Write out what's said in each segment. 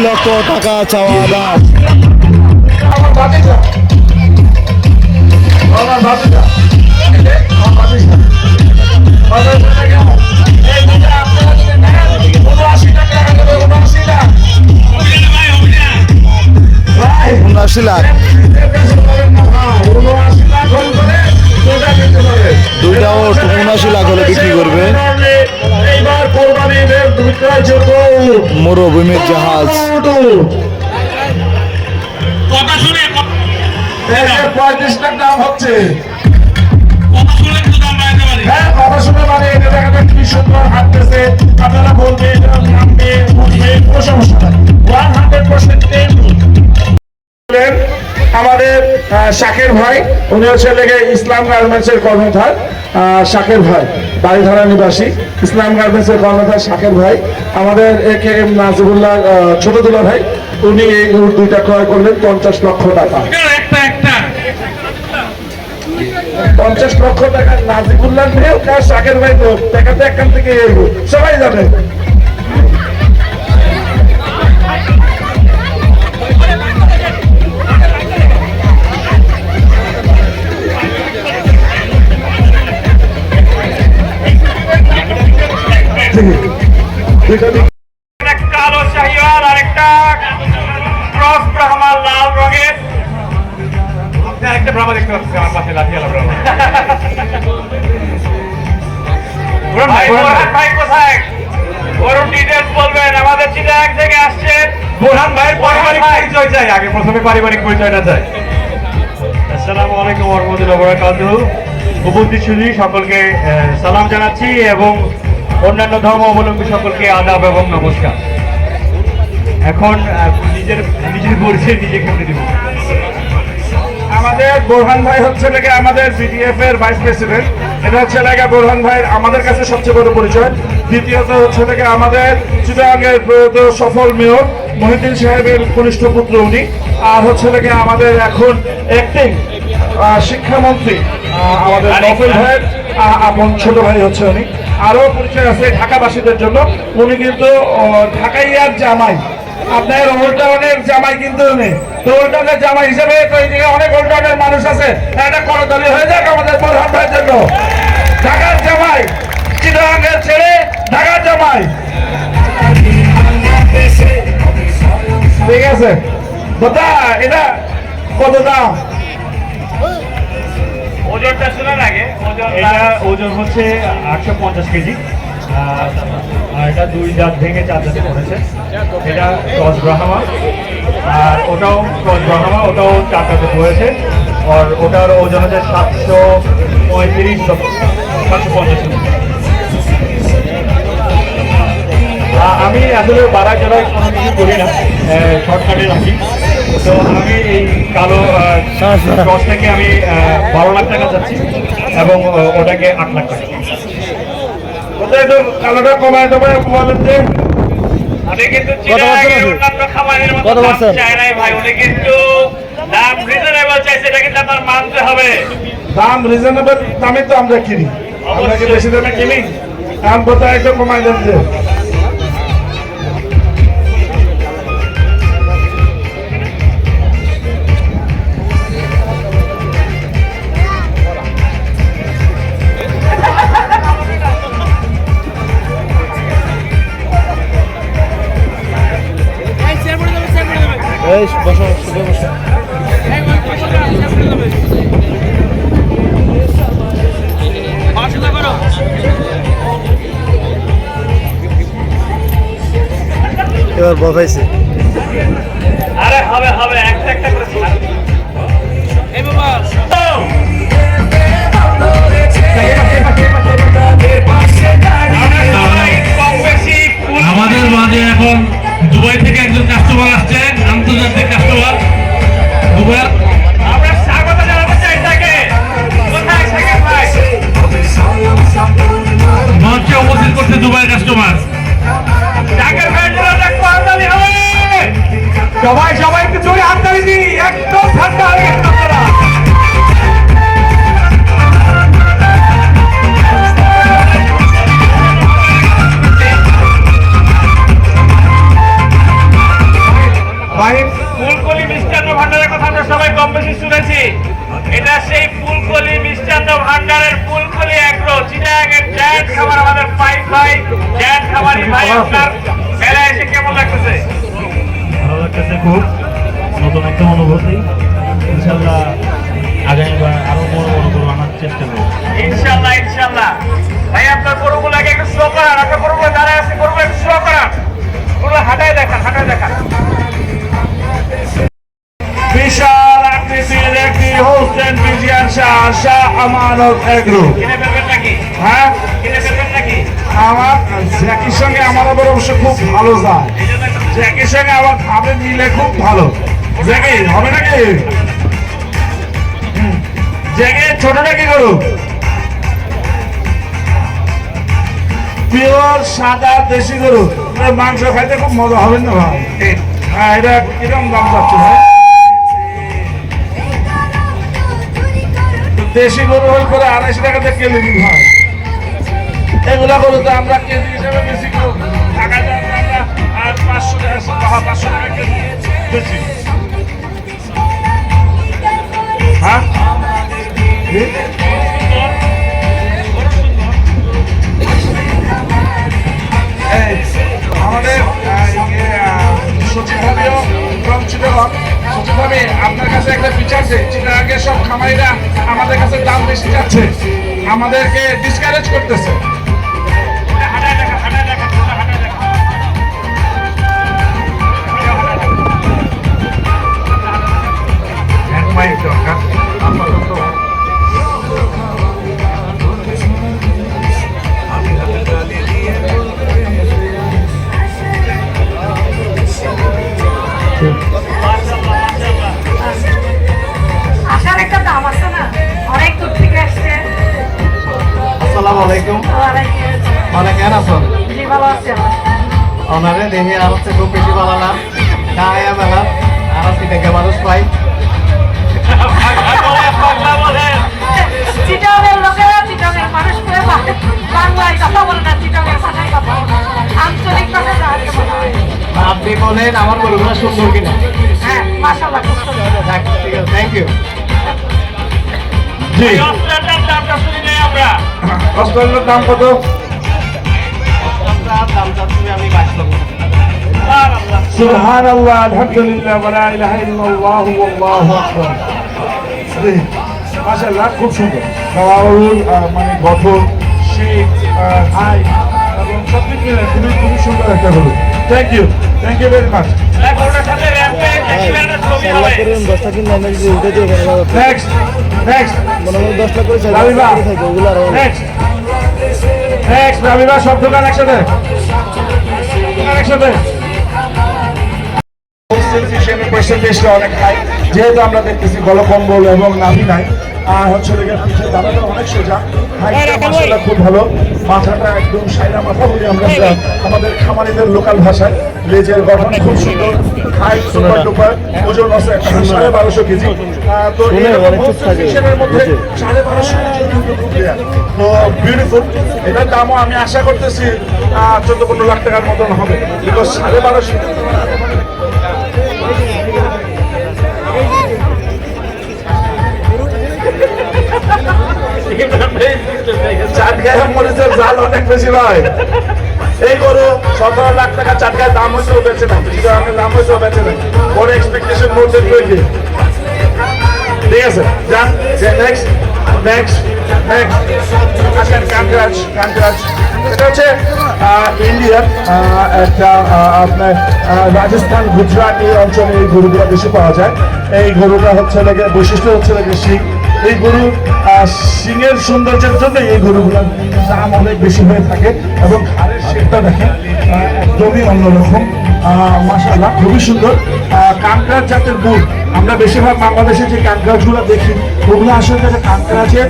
লক্ষ টাকা চাওয়া দাম উনআশি লাখ। দুইটাও উনআশি লাখ হলে বিক্রি করবে এইবার মরুভূমির জাহাজ। কথা শুনে পঁয়ত্রিশ হচ্ছে। শাকের ভাই, উনি হচ্ছে লেগে ইসলাম গার্মেন্টস এর কর্মধার শাকের ভাই বাড়িধারা নিবাসী। ইসলাম গার্মেন্টস এর কর্মধার শাকের ভাই। আমাদের এ কে এম নাজিবুল্লাহ ছোট দুলা ভাই, উনি এই দুইটা ক্রয় করলেন পঞ্চাশ লক্ষ টাকা। পঞ্চাশ লক্ষ টাকা নাজিবুল্লাহ কার শাকের ভাই তো টাকাতে এখান থেকে সবাই যাবে। দুইটা দিক একটা কালো শাহিওয়াল আর একটা ক্রস ব্রাহ্মার লাল রঙের। আপনি ব্রাহ্মা দেখতে পাচ্ছেন আমার পাশে লাঠিয়ালা ব্রাহ্মা। ভাই বোরহান কোথায়? গরুর ডিটেলস বলবেন আমাদের চিটাগাং থেকে আসছেন বোরহান ভাইয়ের পারিবারিক পরিচয় চাই আগে প্রথমে পারিবারিক পরিচয়টা চাই। আসসালামু আলাইকুম ওরহমতুল্লাহ বরাকাতুহু। উপস্থিত শুধু সকলকে সালাম জানাচ্ছি এবং অন্যান্য ধর্ম অবলম্বী সকলকে আদাব এবং নমস্কার। এখন নিজের নিজের পরিচয় নিজে কেমনে দিব। আমাদের বোরহান ভাই হচ্ছে নাকি আমাদের বিডিএফ এর ভাইস প্রেসিডেন্ট এটা হচ্ছে নাকি বোরহান ভাই আমাদের কাছে সবচেয়ে বড় পরিচয়। দ্বিতীয়ত হচ্ছে নাকি আমাদের চিটাগাংয়ের প্রয়াত সফল মেয়র মহিউদ্দিন সাহেবের কনিষ্ঠ পুত্র উনি। আর হচ্ছে নাকি আমাদের এখন অ্যাক্টিং শিক্ষামন্ত্রী আমাদের নফল ভাইয়ের আহ, আপন ছোট ভাই হচ্ছে উনি। আরও পরিচয় আছে ঢাকাবাসীদের জন্য। উনি কিন্তু ঢাকাইয়ার জামাই। আপনার ওল্টাউনের জামাই কিন্তু নেই তো ওল্টাউনের জামাই হিসেবে তো এই অনেক ওল্টাউনের মানুষ আছে। একটা করতালি হয়ে যাক আমাদের প্রধান ভাইয়ের জন্য। ঢাকার জামাই চিটাগাঙ্গের ছেড়ে ঢাকার জামাই। ঠিক আছে? এটা কত দাম? ওজনটা শোনার আগে এটা ওজন হচ্ছে আটশো পঞ্চাশ কেজি। আর এটা দুই দাঁত ভেঙে চার দাঁতে পড়েছে। এটা ক্রস ব্রাহ্মা। আর ওটাও ক্রস ব্রাহ্মা ওটাও চার দাঁতে পড়েছে। আর ওটার ওজন হচ্ছে সাতশো পঁয়ত্রিশ সাতশো পঞ্চাশ কেজি। আমি আসলে বাড়া জড়াই কোনো কিছু করি না। শর্টকাটে রাখি। তো আমি এই কালো আমি বারো লাখ টাকা চাচ্ছি এবং ওটাকে আট লাখ টাকা। ওটা একটু কালোটা কমায় দেবে কিন্তু অন্যান্য খামারের মতো নাই ভাই উনি কিন্তু দাম রিজনেবল চাইছে এটা কিন্তু আপনার মানতে হবে। দাম রিজনেবল দামে তো আমরা কিনি। আমরা কি বেশি দামে কিনি? দাম কোথায় একটু কমায় দেন এবার বসাইছে আরে হবে হবে একটা একটা করে এই বাবা আমাদের মাঝে এখন দুবাই থেকে একজন কাস্টমার আসছেন আন্তর্জাতিক কাস্টমার দুবাই আমরা স্বাগত জানাতে চাই সবাই সবাইকে জোরে হাত দাঁড়িয়ে একদম ঠান্ডা হয়ে ফুলকলি মিষ্টান্ন সবাই কম শুনেছি। এটা সেই ফুলকলি মিষ্টান্ন খাবার পাইপ খাবারই আপনার এসে কেমন লাগতেছে? লাগতেছে খুব নতুন একটা অনুভূতি। ইনশাল্লাহ আগামীবার আরও বড় বড় করে আনার চেষ্টা করব। ইনশাল্লাহ ইনশাল্লাহ। ভাই আপনার গরুগুলাকে একটু স্লো করান। আপনার গরুগুলো দাঁড়ায় আছে গরুগুলো একটু স্লো করান। গরুগুলো হাঁটায় দেখান হাঁটায় দেখান। বিশাল আকৃতির একটি হোস্টেন বিজিয়ান শাহ শাহ আমানত এগ্রো। কিনে ফেলবেন নাকি? হ্যাঁ? কিনে ফেলবেন নাকি? আমার জ্যাকির সঙ্গে আমার আবার অবশ্য খুব ভালো যায়। একটু জ্যাকির সঙ্গে আমার খাবে মিলে খুব ভালো। জ্যাকি হবে নাকি? জ্যাকি ছোট নাকি গরু পিওর সাদা দেশি গরু। মাংস খাইতে খুব মজা হবে না ভাই? হ্যাঁ এটা কীরকম দাম পাচ্ছে ভাই? দেশি গরু হল করে আড়াইশো টাকাতে কেজি ভাই। এগুলা গরু তো আমরা কেজি হিসেবে বেশি বেশি হ্যাঁ? আমাদের আহ, ইয়ে, আহ, সচিব চিটাগং। সচিব আপনার কাছে একটা বিচার আছে চিটাগাঙ্গের সব খামারিরা আমাদের কাছে দাম বেশি যাচ্ছে আমাদেরকে ডিসকারেজ করতেছে। ওনারে দেখে আর হচ্ছে খুব বেশি ভালো না। গায়ে মেলা আর হচ্ছে দেখে মানুষ পাই বাংলা লোকেরা চিটংয়ের মানুষ করে বাংলায় কথা বলে না চিটংয়ের ভাষায় কথা আঞ্চলিক ভাষা যাকে বলা। আপনি বলেন আমার গরুগুলো সুন্দর কিনা। হ্যাঁ মাশাআল্লাহ খুব সুন্দর। ঠিক আছে থ্যাংক ইউ জি। দাম কত? দাম চাচ্ছি আমি বাইশ লক্ষ সুবহানাল্লাহ। সুবহান আল্লাহ আলহামদুলিল্লাহ ওয়ালা ইলাহা ইল্লাল্লাহু ওয়াল্লাহু আকবার। জি, মাশাআল্লাহ খুব সুন্দর। কালারুল মানে গঠন হাই এবং সব দিক মিলে খুবই খুবই সুন্দর একটা গরু। Thank you thank you very much next next মনে হয় করে রাবিবা থাকবে ওগুলো আর নেক্সট নেক্সট রাবিবা সব দোকান একসাথে একসাথে অনেক হাই যেহেতু আমরা দেখতেছি গলকম্বল এবং নাভি নাই। হচ্ছে লেগে অনেক সোজা। হাইটটা খুব ভালো। মাথাটা একদম সাইরা মাথা বলি আমরা আমাদের খামারিদের লোকাল ভাষায়। লেজের গঠন খুব সুন্দর। হাইট সুপার টুপার ওজন আছে সাড়ে বারোশো কেজি। তো মধ্যে সাড়ে বারোশো। তো বিউটিফুল এটার দামও আমি আশা করতেছি চোদ্দ পনেরো লাখ টাকার মতন হবে। বিকজ সাড়ে বারোশো একটা রাজস্থান গুজরাট এই অঞ্চলে এই গরুগুলো বেশি পাওয়া যায় এই গরুটা হচ্ছে বৈশিষ্ট্য হচ্ছে লাগে শিং এই গরু শিংয়ের সৌন্দর্যের জন্য এই গরুগুলোর দাম অনেক বেশি হয়ে থাকে এবং ঘাড়ের শেপটা দেখেন একদমই অন্যরকম। মাসাল্লাহ খুবই সুন্দর। কানকরাজ জাতের গুড়, আমরা বেশিরভাগ বাংলাদেশে যে কানকরাজগুলো দেখি, ওগুলো আসলে কানকরাজের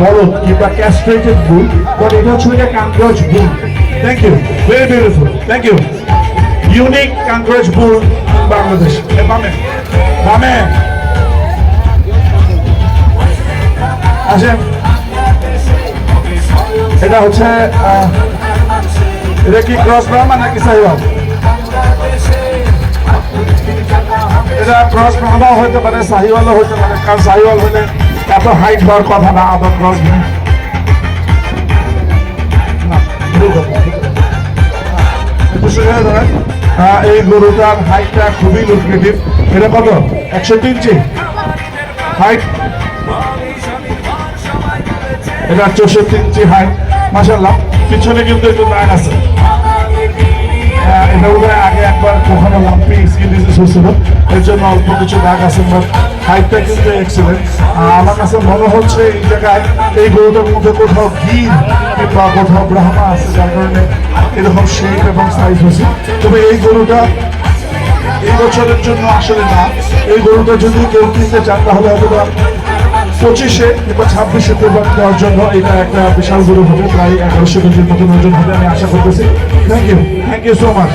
বলদ কিংবা ক্যাস্ট্রেটেড গুড় বাট এটা হচ্ছে একটা কানকরাজ গুড়। Thank you very beautiful thank you unique কানকরাজ গুড় বাংলাদেশ বামে বামে। আসেন। এটা হচ্ছে এটা কি ক্রস ব্রাহ্মা নাকি সাইওয়াল এটা ক্রস ব্রাহ্মা হইতে পারে সাহিওয়ালও হইতে পারে, কারণ সাহিওয়াল হইলে এত হাইট হওয়ার কথা না, আদর ক্রস এই গরুটার হাইটটা খুবই লুক্রেটিভ এটা কত? একষট্টি ইঞ্চি। হাইট এটা চৌষট্টি ইঞ্চি হাইট মাসাল্লাহ পিছনে কিন্তু একটু লাইন আছে। আহ, এটা বোধ আগে একবার কখনো লাম্পি স্কিন ডিজিজ হয়েছিল। এর জন্য অল্প কিছু দাগ আছে হাইটটা কিন্তু এক্সিলেন্ট আমার কাছে মনে হচ্ছে এই জায়গায় এই গরুটার মধ্যে কোথাও গির কিংবা কোথাও ব্রাহ্মা আছে যার কারণে এরকম শেপ এবং সাইজ হয়েছে। তবে এই গরুটা এই বছরের জন্য আসলে না। এই গরুটা যদি কেউ কিনতে চান তাহলে হয়তো বা পঁচিশে বা ছাব্বিশে কোরবানি দেওয়ার জন্য এটা একটা বিশাল বড় হবে, প্রায় এগারোশো কেজির মতন ওজন হবে আমি আশা করতেছি। Thank you thank you so much